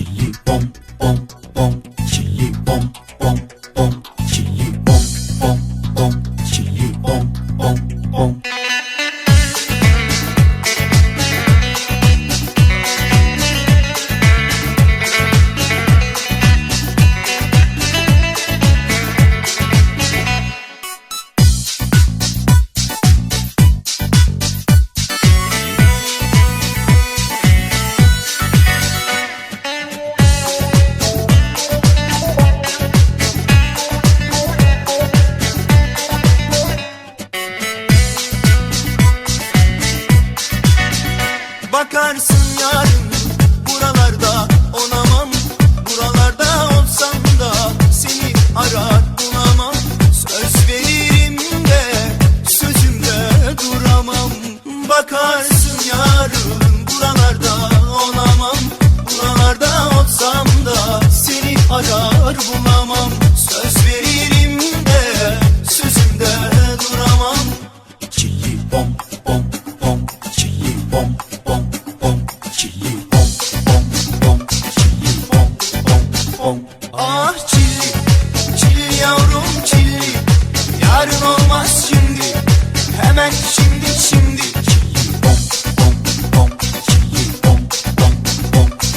chili bom bom bom, chili bom bom bom, chili bom bom bom, chili bom bom. Bakarsın yarın buralarda olamam. Buralarda olsam da seni arar bulamam. Söz veririm de sözümde duramam. Bakarsın yarın buralarda olamam. Buralarda olsam da seni arar bulamam. Söz veririm de sözümde duramam. Çili bom bom bom. Çili bom bom Ah çilli çilli yavrum çilli